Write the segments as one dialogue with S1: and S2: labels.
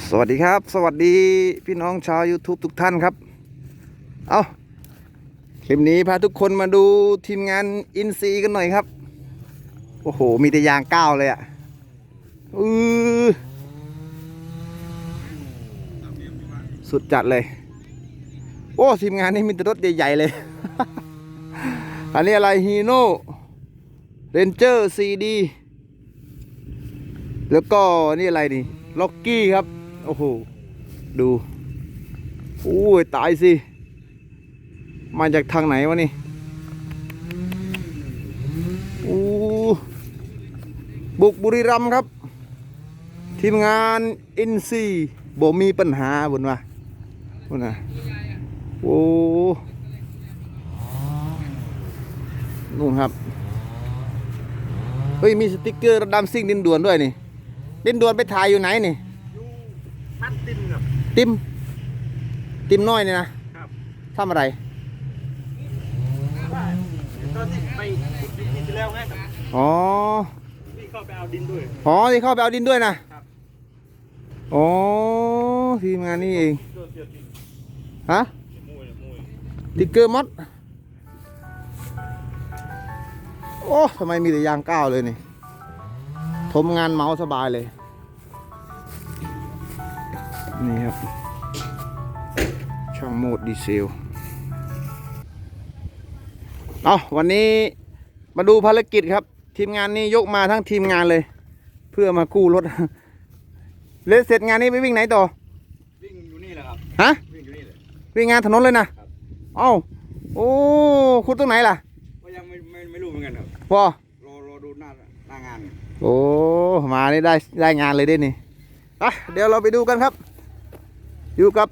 S1: สวัสดีครับ สวัสดีพี่น้องชาว YouTube ทุกท่านครับ เอาคลิปนี้พาทุกคนมาดูทีมงานอินซีกันหน่อยครับ โอ้โห มีแต่ยางก้าวเลยอะ่ะอือสุดจัดเลย โอ้ทีมงานนี้มีแต่รถใหญ่ๆเลย อันนี้อะไรฮีโน่เรนเจอร์ซีดีแล้วก็นี่อะไรนี่ล็อกกี้ครับ โอ้โห ดูโอ้ยตายสิ มาจากทางไหนวะนี่โอ้บุกบุรีรัมย์ครับ ทีมงานอินซีบ่มีปัญหาบนว่าบนนะโอ้นู่นครับ เฮ้ย มีสติกเกอร์ดำซิ่งดินด่วนด้วยนี่ ดินด่วนไปถ่ายอยู่ไหนนี่
S2: พัดติมครับ
S1: ติมติมน้อยนี่นะครับ ทำอะไร
S2: ตอนที่ไปขุดดินที่แล้วไงครับ
S1: อ๋อ
S2: พี่เข้าไปเอาดินด้วย
S1: อ๋อที่เข้าไปเอาดินด้วยนะครับ อ๋อทีมงานนี่เอง
S2: ตัวเสียดิน
S1: ฮะ
S2: มวยมวย
S1: ติ๊กเกอร์มดโอ้ทำไมมีแต่ยางก้าวเลยนี่ทมงานเมาส์สบายเลย นี่ครับ ช่องโหมดดีเซลเอาวันนี้มาดูภารกิจครับ ทีมงานนี้ยกมาทั้งทีมงานเลย เพื่อมากู้รถเลสเสร็จงานนี้ไปวิ่งไหนต่อ
S2: วิ่งอยู่นี่แหละครับ
S1: ฮะ
S2: วิ่งอยู่นี่เลย
S1: วิ่งงานถนนเลยนะครับเอ้าโอ้คุณตรงไหนล่ะ
S2: ก็ยังไม่ไม่ไม่รู้เหมือนกันครับ
S1: วอ
S2: รอรอดูหน้าหน้างาน
S1: โอ้ มานี่ได้ได้งานเลยได้นี่อะเดี๋ยวเราไปดูกันครับ อยู่กับ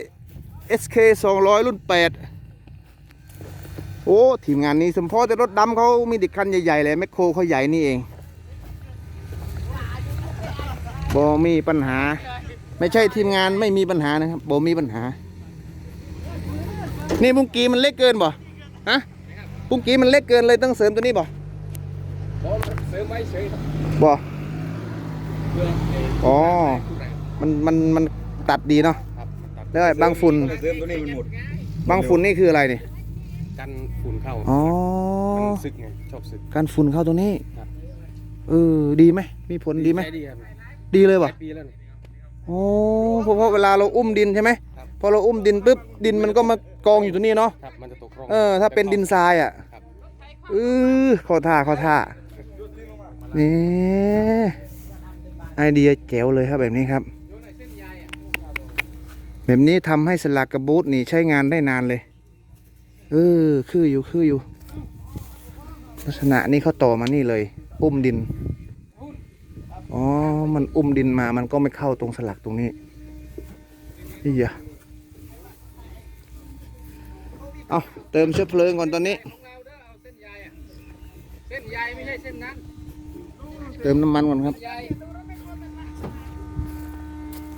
S1: 200 SK 200 รุ่น 8 โอ้ ทีมงานนี้สมพอแต่รถดำเขามีดิคันใหญ่ ๆ เลยแมคโครเขาใหญ่นี่เองบอมีปัญหา ไม่ใช่ทีมงานไม่มีปัญหานะครับบอมีปัญหา นี่ปุ้งกีมันเล็กเกินบ่ฮะปุ้งกีมันเล็กเกินเลยต้องเสริมตัวนี้บ่
S2: เสริมไว้เฉยครับ
S1: บ่
S2: เพื่อ
S1: อ๋อมันมันมัน ตัดดีเนาะ
S2: ครับ
S1: แล้วไอ้บางฝุ่น
S2: เสริมตัวนี้มันหมด
S1: บางฝุ่นนี่คืออะไรนี่
S2: กันฝุ่นเข้า
S1: อ๋อ
S2: มันสึกไงชอบสึก
S1: การฝุ่นเข้าตัวนี้
S2: ครับ
S1: เออดีไหมมีผลดีไหม
S2: ใช้ดีครับ
S1: ดีเลย
S2: ห
S1: ป่ะ
S2: ลายปีแล้วนี่
S1: โอ้เพราะเพราะเวลาเราอุ้มดินใช่ไหม
S2: ครับ
S1: พอเราอุ้มดินปุ๊บดินมันก็มากองอยู่ตัวนี้เนาะ
S2: ครับมันจะตกร่อง
S1: เออถ้าเป็นดินทรายอะ
S2: ครับ
S1: เออเขอท่าเขอท่านี่ไอเดียแจ๋วเลยครับแบบนี้ครับ แบบนี้ทำให้สลักกระบูทนี่ใช้งานได้นานเลย เออ คืออยู่คืออยู่ ลักษณะนี้เขาต่อมานี่เลย อุ้มดิน อ๋อ มันอุ้มดินมา มันก็ไม่เข้าตรงสลักตรงนี้นี่อย่าเอาเติมเชื้อเพลิงก่อนตอนนี้
S2: เส้นใยไม่ใช่เส้นนั้น
S1: เติมน้ำมันก่อนครับ
S2: ใย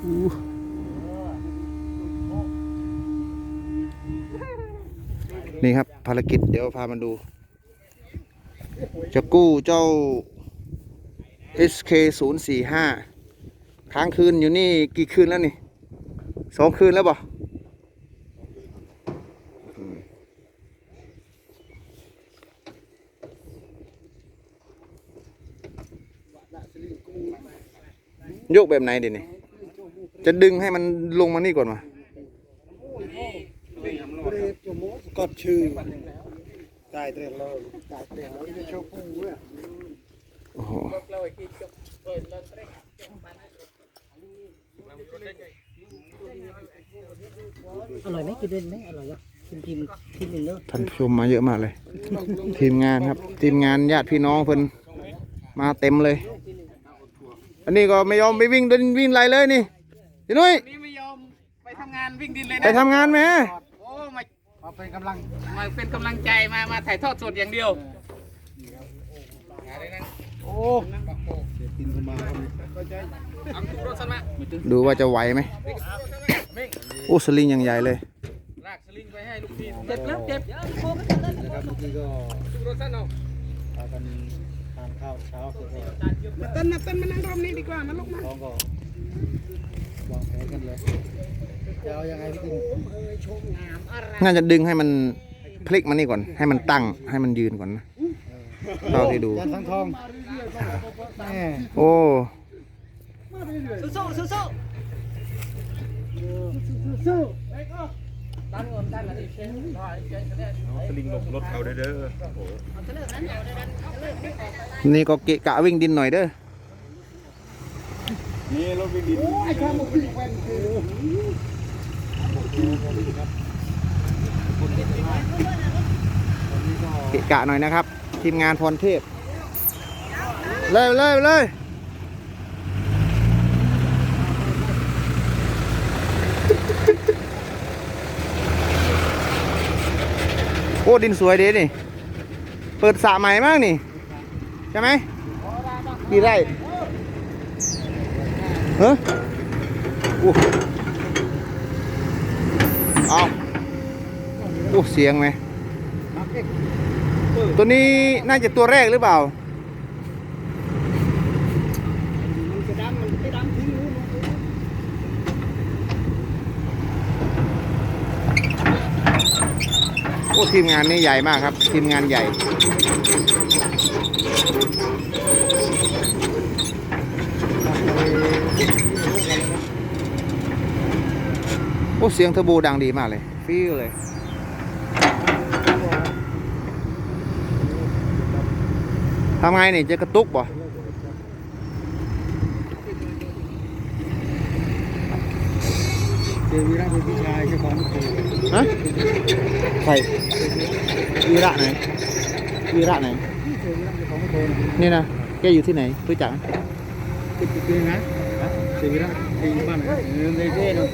S1: อู้ นี่ครับ ภารกิจเดี๋ยวพามาดู จะกู้เจ้า SK 0 4 5ค้างคืนอยู่นี่กี่คืนแล้วนี่สองคืนแล้วบ่ยกแบบไหนดินี่ จะดึงให้มันลงมานี่ก่อนมา
S2: กด ชื่อตายเตรียมเราตายเตรียมเราจะโชว์ปูเนี่ย
S1: โอ้โห
S3: อร่อยไหมกินเด่นไหมอร่อยแล้วกินทีมทีมหนึ่งเนอะ
S1: ท่านผู้ชมมาเยอะมากเลย ทีมงานครับ ทีมงานญาติพี่น้องเพิ่นมาเต็มเลย อันนี้ก็ไม่ยอมไปวิ่งเดินวิ่งไรเลยนี่พี่นุ้ย
S2: นี่ไม่ยอมไปทำงานวิ่งดินเลย
S1: ไป
S2: นะ
S1: ทำงานไหม
S2: โอ้มามา เป็นกำลังมาเป็นกำลังใจมามาถ่ายทอดสดอย่างเดียวโอ้ตินเข้ามาอังคุรสมะ
S1: ดูว่าจะไหวไหมโอ้สลิงอย่างใหญ่เลย
S2: ลากสลิงไปให้ลูกทีมเจ็บแล้วเจ็บนะครับเมื่อกี้ก็สุรสันเอาพากันทานข้าวเช้าเสร็จแล้วมาเต้นมาเต้นมานั่งรอบนี้ดีกว่ามาลูกมา
S3: ท้องก็วางแผนกันเลย จะเอายังไงพี่ติม
S1: น่าจะดึงให้มันพลิกมันนี่ก่อน ให้มันตั้งให้มันยืนก่อนนะเท่าที่ดู
S3: ยันทั้งทองแม่
S1: โอ้
S2: สู้สู้สู้สู้ดันเงินดันอะไรเช่นได้เช่นเนี่ย
S4: สลิงลงรถเขาเด้อเด้อ
S1: นี่ก็เกะกะวิ่งดินหน่อยเด้อ
S4: นี่รถวิ่งดิน
S1: เกะกะหน่อยนะครับ ทีมงานพรเทพ เลยเลยเลยโอ้ดินสวยดีนี่ เปิดสระใหม่มากนี่ ใช่ไหมกี่ไร่เฮ้อ เอาโอ้เสียงไหม ตัวนี้น่าจะตัวแรกหรือเปล่า โอ้ ทีมงานนี่ใหญ่มากครับ ทีมงานใหญ่ โอ้เสียงเทอร์โบดังดีมากเลย ฟิวเลยทำไงนี่จะกระตุกป่ะ
S3: เจอวีระเป็นพี่ชายเจ้าของครู
S1: ฮะใครวีระไหนวีระไหน
S3: เจอวีระเจ้าของครู
S1: นี่นะแกอยู่ที่ไหนรู้จักไหม
S3: ติดติดนะเจอวีระที่บ้านไหนเออในเท่เนาะ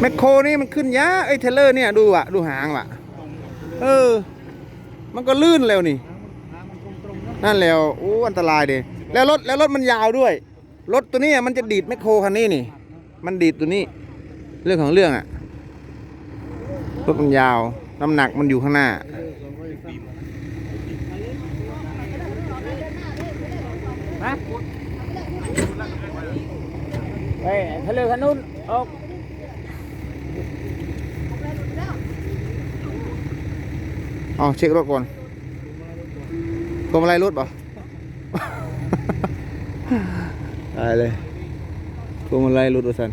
S1: แมคโครนี่มันขึ้นยากไอ้เทเลอร์เนี่ยดูอะ ดูหางว่ะ เออ มันก็ลื่นเร็วนี่ นั่นแล้วโอ้อันตรายเดยแล้วรถแล้วรถมันยาวด้วย รถตัวนี้มันจะดีดแมคโครคันนี้นี่ มันดีดตัวนี้ เรื่องของเรื่องอะรถมันยาว น้ำหนักมันอยู่ข้างหน้า
S2: เฮ้ยทะเลคันนู้นออก
S1: เอาเช็ครถก่อนกลมอะไรรถเปล่าตายเลยกลมอะไรรถวะสัน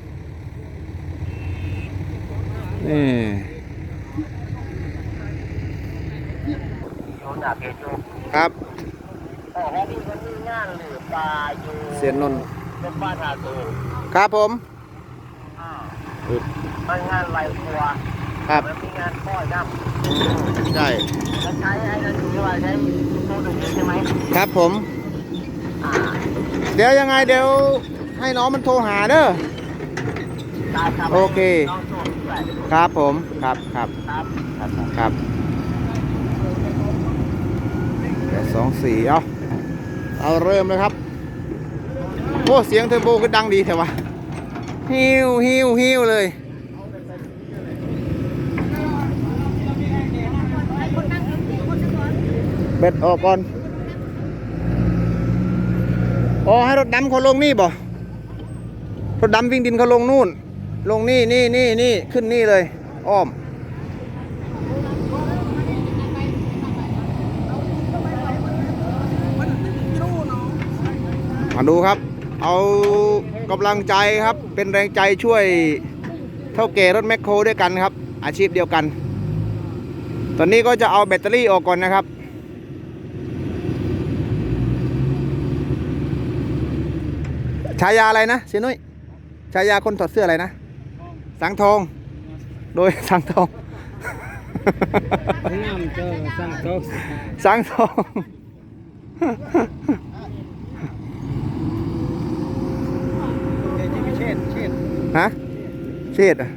S1: นี่ครับ
S3: อ๋อพี่มันมีงานหรือปลาอยู่
S1: เสียนนนท์
S3: เป็นบ้านหาตัว
S1: ครับผม
S3: มันงานไหลครัว
S1: ครับ
S3: มันมีงานป้อยน้
S1: ใช่ำ
S3: แล้วใช้ไอ้นั่นคือว่าใช้โม่ตรงนี้ใช่ไหม
S1: ครับผม
S3: อ่า
S1: เดี๋ยวยังไงเดี๋ยวให้น้องมันโทรหาเด้อ
S3: ได้ครับ
S1: โอเค
S3: น้องโชคด้วย
S1: ครับผมครับครับ
S3: ครับ
S1: ครับแปดสองสี่เอา เอาเริ่มเลยครับโอ้เสียงเทอร์โบก็ดังดีแถวะฮิวฮิวฮิวเลยเบ็ดออกก่อนอ๋อให้รถดำเขาลงนี่บ่รถดำวิ่งดินเขาลงนู่น ลงนี่นี่นี่นี่ขึ้นนี่เลย อ้อม มาดูครับ เอากำลังใจครับ เป็นแรงใจช่วยเท่าแก่รถแมคโครด้วยกันครับ อาชีพเดียวกัน ตอนนี้ก็จะเอาแบตเตอรี่ออกก่อนนะครับฉายาอะไรนะเสียนุ้ยฉายาคนถอดเสื้ออะไรนะ สังทอง โดยสังทอง
S3: น้ำเจอสั่งโต๊ะ
S1: สังทอง
S3: เดี๋ยวจะไม่เช็ดเช็ด
S1: ฮะเชษอะ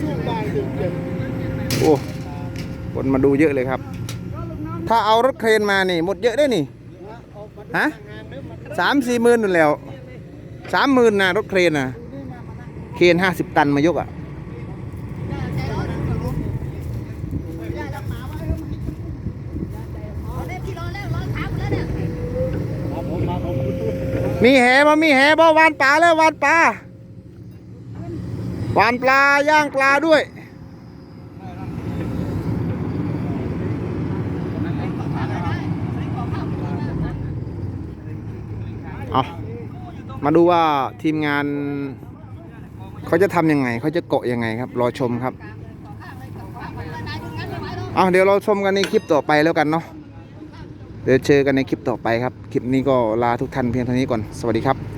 S3: ช่วงบ่ายดึกเจ็บ
S1: โอ้คนมาดูเยอะเลยครับ ถ้าเอารถเครนมานี่หมดเยอะได้นี่ฮะสามสี่หมื่นนั่นแล้วสามหมื่นนะรถเครนนะเครนห้าสิบตันมายกอะ มีแหมามีแหบ่วานปลาแล้ววานปลาวานปลาย่างปลาด้วยเอามาดูว่าทีมงาน เขาจะทำยังไง เขาจะเกาะยังไงครับ รอชมครับ เอาเดี๋ยวเราชมกันในคลิปต่อไปแล้วกันเนาะ เดี๋ยวเจอกันในคลิปต่อไปครับ คลิปนี้ก็ลาทุกท่านเพียงเท่านี้ก่อน สวัสดีครับ